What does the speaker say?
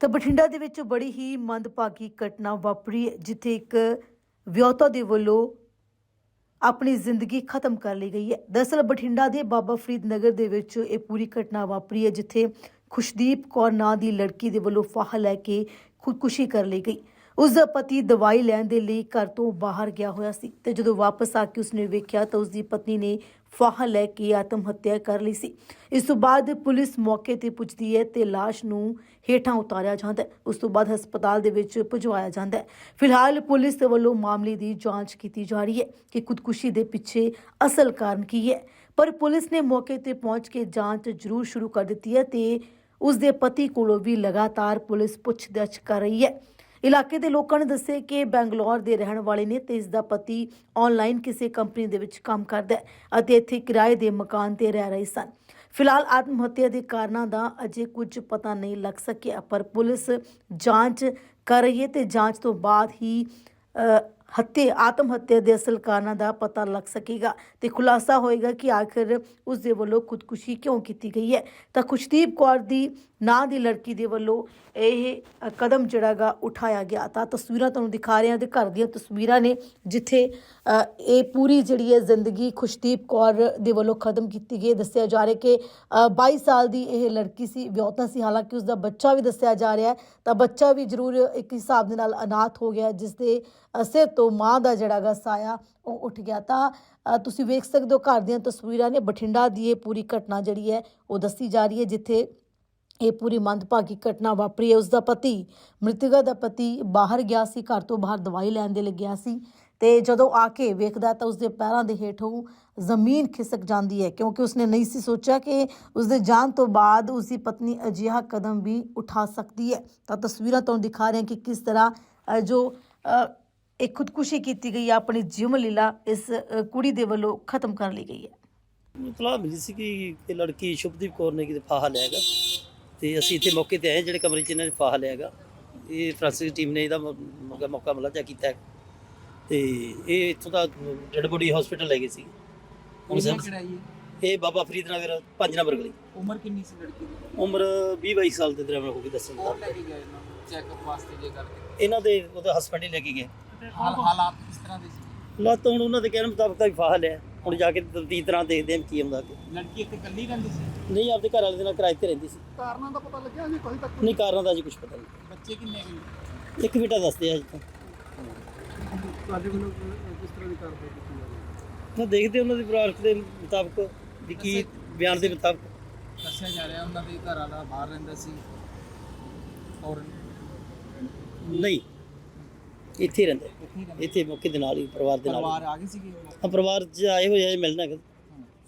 ਤਾਂ ਬਠਿੰਡਾ ਦੇ ਵਿੱਚ ਬੜੀ ਹੀ ਮੰਦਭਾਗੀ ਘਟਨਾ ਵਾਪਰੀ ਹੈ, ਜਿੱਥੇ ਇੱਕ ਵਿਆਹੁਤਾ ਦੇ ਵੱਲੋਂ ਆਪਣੀ ਜ਼ਿੰਦਗੀ ਖਤਮ ਕਰ ਲਈ ਗਈ ਹੈ। ਦਰਅਸਲ ਬਠਿੰਡਾ ਦੇ ਬਾਬਾ ਫਰੀਦ ਨਗਰ ਦੇ ਵਿੱਚ ਇਹ ਪੂਰੀ ਘਟਨਾ ਵਾਪਰੀ ਹੈ ਜਿੱਥੇ ਖੁਸ਼ਦੀਪ ਕੌਰ ਨਾਂ ਦੀ ਲੜਕੀ ਦੇ ਵੱਲੋਂ ਫਾਹਾ ਲੈ ਕੇ ਖੁਦਕੁਸ਼ੀ ਕਰ ਲਈ ਗਈ। ਉਸ ਦਾ ਪਤੀ ਦਵਾਈ ਲੈਣ ਦੇ ਲਈ ਘਰ ਤੋਂ ਬਾਹਰ ਗਿਆ ਹੋਇਆ ਸੀ ਤੇ ਜਦੋਂ ਵਾਪਸ ਆ ਕੇ ਉਸਨੇ ਵੇਖਿਆ ਤਾਂ ਉਸ ਦੀ ਪਤਨੀ ਨੇ ਫਾਹਾ ਲੈ ਕੇ ਆਤਮ ਹੱਤਿਆ ਕਰ ਲਈ ਸੀ। ਇਸ ਤੋਂ ਬਾਅਦ ਪੁਲਿਸ ਮੌਕੇ ਤੇ ਪੁੱਜਦੀ ਹੈ ਤੇ ਲਾਸ਼ ਨੂੰ ਹੇਠਾਂ ਉਤਾਰਿਆ ਜਾਂਦਾ ਹੈ। ਉਸ ਤੋਂ ਬਾਅਦ ਹਸਪਤਾਲ ਦੇ ਵਿੱਚ ਭਿਜਵਾਇਆ ਜਾਂਦਾ ਹੈ। ਫਿਲਹਾਲ ਪੁਲਿਸ ਵੱਲੋਂ ਮਾਮਲੇ ਦੀ ਜਾਂਚ ਕੀਤੀ ਜਾ ਰਹੀ ਹੈ ਕਿ ਖੁਦਕੁਸ਼ੀ ਦੇ ਪਿੱਛੇ ਅਸਲ ਕਾਰਨ ਕੀ ਹੈ। ਪਰ ਪੁਲਿਸ ਨੇ ਮੌਕੇ ਤੇ ਪਹੁੰਚ ਕੇ ਜਾਂਚ ਜ਼ਰੂਰ ਸ਼ੁਰੂ ਕਰ ਦਿੱਤੀ ਹੈ ਤੇ ਉਸ ਦੇ ਪਤੀ ਕੋਲੋਂ ਵੀ ਲਗਾਤਾਰ ਪੁਲਿਸ ਪੁੱਛਗਿੱਛ ਕਰ ਰਹੀ ਹੈ। ਇਲਾਕੇ ਦੇ ਲੋਕਾਂ ਨੇ ਦੱਸਿਆ ਕਿ ਬੈਂਗਲੌਰ ਦੇ ਰਹਿਣ ਵਾਲੇ ਨੇ ਤੇ ਇਸ ਦਾ ਪਤੀ ਆਨਲਾਈਨ ਕਿਸੇ ਕੰਪਨੀ ਦੇ ਵਿੱਚ ਕੰਮ ਕਰਦਾ ਹੈ ਅਤੇ ਇੱਥੇ ਕਿਰਾਏ ਦੇ ਮਕਾਨ ਤੇ ਰਹਿ ਰਹੇ ਸਨ। ਫਿਲਹਾਲ ਆਤਮ ਹੱਤਿਆ ਦੇ ਕਾਰਨਾਂ ਦਾ ਅਜੇ ਕੁਝ ਪਤਾ ਨਹੀਂ ਲੱਗ ਸਕਿਆ, ਪਰ ਪੁਲਿਸ ਜਾਂਚ ਕਰ ਰਹੀ ਹੈ ਤੇ ਜਾਂਚ ਤੋਂ ਬਾਅਦ ਹੀ ਹੱਤਿਆ ਆਤਮ ਹੱਤਿਆ ਦੇ ਅਸਲ ਕਾਰਨਾਂ ਦਾ ਪਤਾ ਲੱਗ ਸਕੇਗਾ ਤੇ ਖੁਲਾਸਾ ਹੋਏਗਾ ਕਿ ਆਖਿਰ ਉਸ ਦੇ ਵੱਲੋਂ ਖੁਦਕੁਸ਼ੀ ਕਿਉਂ ਕੀਤੀ ਗਈ ਹੈ। ਤਾਂ ਖੁਸ਼ਦੀਪ ਕੌਰ ਦੀ ਨਾਂ ਦੀ ਲੜਕੀ ਦੇ ਵੱਲੋਂ ਇਹ ਅ, ਕਦਮ ਜਿਹੜਾਗਾ ਉਠਾਇਆ ਗਿਆ। ਤਾਂ ਤਸਵੀਰਾਂ ਤੁਹਾਨੂੰ ਦਿਖਾ ਰਹੇ ਹਾਂ ਤੇ ਘਰ ਦੀਆਂ ਤਸਵੀਰਾਂ ਨੇ ਜਿੱਥੇ ਇਹ ਪੂਰੀ ਜਿਹੜੀ ਹੈ ਜ਼ਿੰਦਗੀ ਖੁਸ਼ਦੀਪ ਕੌਰ ਦੇ ਵੱਲੋਂ ਖਤਮ ਕੀਤੀ ਗਈ ਦੱਸਿਆ ਜਾ ਰਿਹਾ ਕਿ ਅ, 22 ਸਾਲ ਦੀ ਇਹ ਲੜਕੀ ਸੀ ਵਿਆਹੁਤਾ ਸੀ। ਹਾਲਾਂਕਿ ਉਸ ਦਾ ਬੱਚਾ ਵੀ ਦੱਸਿਆ ਜਾ ਰਿਹਾ ਤਾਂ ਬੱਚਾ ਵੀ ਜ਼ਰੂਰ ਇੱਕ ਹਿਸਾਬ ਦੇ ਨਾਲ ਅਨਾਥ ਹੋ ਗਿਆ ਜਿਸ ਦੇ ਸਿਰ ਤੋਂ ਮਾਂ ਦਾ ਜਿਹੜਾ ਗਾ ਸਾਇਆ ਉਹ ਉੱਠ ਗਿਆ। ਤਾਂ ਤੁਸੀਂ ਵੇਖ ਸਕਦੇ ਹੋ ਘਰ ਦੀਆਂ ਤਸਵੀਰਾਂ ਨੇ ਬਠਿੰਡਾ ਦੀ ਇਹ ਪੂਰੀ ਘਟਨਾ ਜਿਹੜੀ ਹੈ, ਉਹ ਦੱਸੀ ਜਾ ਰਹੀ ਹੈ, ਜਿੱਥੇ ਇਹ ਪੂਰੀ ਮੰਦਭਾਗੀ ਘਟਨਾ ਵਾਪਰੀ ਹੈ। ਉਸ ਦਾ ਪਤੀ ਮ੍ਰਿਤਕਾ ਦਾ ਪਤੀ ਬਾਹਰ ਗਿਆ ਸੀ, ਘਰ ਤੋਂ ਬਾਹਰ ਦਵਾਈ ਲੈਣ ਦੇ ਲੱਗਿਆ ਸੀ। ਤੇ ਜਦੋਂ ਆ ਕੇ ਵੇਖਦਾ ਤਾਂ ਉਸਦੇ ਪੈਰਾਂ ਦੇ ਹੇਠੋਂ ਜ਼ਮੀਨ ਖਿਸਕ ਜਾਂਦੀ ਹੈ, ਕਿਉਂਕਿ ਉਸਨੇ ਨਹੀਂ ਸੀ ਸੋਚਿਆ ਕਿ ਉਸਦੇ ਜਾਣ ਤੋਂ ਬਾਅਦ ਉਸਦੀ ਪਤਨੀ ਅਜਿਹਾ ਕਦਮ ਵੀ ਉਠਾ ਸਕਦੀ ਹੈ। ਤਾਂ ਤਸਵੀਰਾਂ ਤੁਹਾਨੂੰ ਦਿਖਾ ਰਹੇ ਹਾਂ ਕਿ ਕਿਸ ਤਰ੍ਹਾਂ ਜੋ ਇਹ ਖੁਦਕੁਸ਼ੀ ਕੀਤੀ ਗਈ ਹੈ ਆਪਣੀ ਜੀਵਨ ਲੀਲਾ ਇਸ ਅ, ਕੁੜੀ ਦੇ ਵੱਲੋਂ ਖਤਮ ਕਰ ਲਈ ਗਈ ਹੈ। ਇਤਲਾਹ ਮਿਲੀ ਸੀ ਕਿ ਇਹ ਲੜਕੀ ਸ਼ੁਭਦੀਪ ਕੌਰ ਨੇ ਕਿਤੇ ਫਾਹਾ ਲਿਆ ਹੈਗਾ ਤੇ ਅਸੀਂ ਇੱਥੇ ਮੌਕੇ ਤੇ ਆਏ ਜਿਹੜੇ ਕਮਰੇ 'ਚ ਇਹਨਾਂ ਨੇ ਫਾਹਾ ਲਿਆ ਹੈਗਾ। ਇਹ ਫਰਾਂਸਿਸ ਟੀਮ ਨੇ ਇਹਦਾ ਮ- ਮੌਕਾ ਮੌਕਾ ਮੁਲਾਜ਼ਾ ਕੀਤਾ ਹੈ। ਤੇ ਇਹ ਇੱਥੋਂ ਦਾ ਡੈਡ ਬੋਡੀ ਹਸਪੀਟਲ ਲੈ ਗਏ ਸੀ। ਹੁਣ ਏਰੀਆ ਸਭ ਕਿਹੜਾ ਜੀ? ਇਹ ਬਾਬਾ ਫਰੀਦ ਨਗਰ 5 ਨੰਬਰ ਗਲੀ। ਉਮਰ ਕਿੰਨੀ ਸੀ ਲੜਕੀ ਦੀ? ਉਮਰ 20 22 ਸਾਲ ਦੇ ਦਰਮਿਆਨ ਹੋਗੀ ਦੱਸਣ ਕੌਣ ਦਾ ਲੈ ਕੇ ਗਿਆ ਇਹਨਾਂ ਨੂੰ ਚੈੱਕਅਪ ਵਾਸਤੇ ਜੇ ਕਰਕੇ। ਇਹਨਾਂ ਦੇ ਉਹਦੇ ਹਸਬੰਡ ਹੀ ਲੈ ਕੇ ਗਏ। ਹਾਲ ਹਾਲਾਤ ਕਿਸ ਤਰ੍ਹਾਂ ਦੇ ਸੀ? ਲੱਤ ਹੁਣ ਉਹਨਾਂ ਦੇ ਕਹਿਣ ਮੁਤਾਬਕ ਤਾਂ ਵੀ ਫਾਹਾ ਲਿਆ ਹੁਣ ਜਾ ਕੇ ਤਫਤੀਸ਼ ਤਰ੍ਹਾਂ ਦੇਖਦੇ ਹਾਂ ਕੀ ਹੁੰਦਾ ਅੱਗੇ। ਲੜਕੀ ਇੱਥੇ ਇਕੱਲੀ ਰਹਿੰਦੀ ਸੀ? ਨਹੀਂ ਆਪਦੇ ਘਰ ਵਾਲੇ ਦੇ ਨਾਲ ਕਿਰਾਏ ਤੇ ਰਹਿੰਦੀ ਸੀ। ਕਾਰਨਾਂ ਦਾ ਪਤਾ ਲੱਗਿਆ ਜੀ ਕੋਈ ਤੱਕ ਨਹੀਂ ਕਾਰਨ ਦਾ ਜੀ ਕੁਝ ਪਤਾ ਨਹੀਂ। ਬੱਚੇ ਕਿੰਨੇ ਗਏ ਇੱਕ ਬੇਟਾ ਦੱਸਦੇ ਆ ਜੀ ਤਾਂ। ਤੁਹਾਡੇ ਵੱਲੋਂ ਕਿਸ ਤਰ੍ਹਾਂ ਦੀ ਕਾਰਵਾਈ ਕੀਤੀ ਜਾ ਨਾ ਦੇਖਦੇ ਉਹਨਾਂ ਦੇ ਪਰਿਵਾਰ ਦੇ ਮੁਤਾਬਕ ਵੀ ਕੀ ਬਿਆਨ ਦੇ ਮੁਤਾਬਕ। ਦੱਸਿਆ ਜਾ ਰਿਹਾ ਉਹਨਾਂ ਦੇ ਘਰ ਵਾਲਾ ਬਾਹਰ ਰਹਿੰਦਾ ਸੀ। ਔਰ ਨਹੀਂ। ਇੱਥੇ ਹੀ ਰਹਿੰਦੇ ਇੱਥੇ ਮੌਕੇ ਦੇ ਨਾਲ ਹੀ ਪਰਿਵਾਰ ਦੇ ਨਾਲ ਪਰਿਵਾਰ। ਆ ਗਏ ਸੀਗੇ ਹਾਂ ਪਰਿਵਾਰ ਚ ਆਏ ਹੋਏ ਆ ਮਿਲਣਾ ਹੈਗਾ।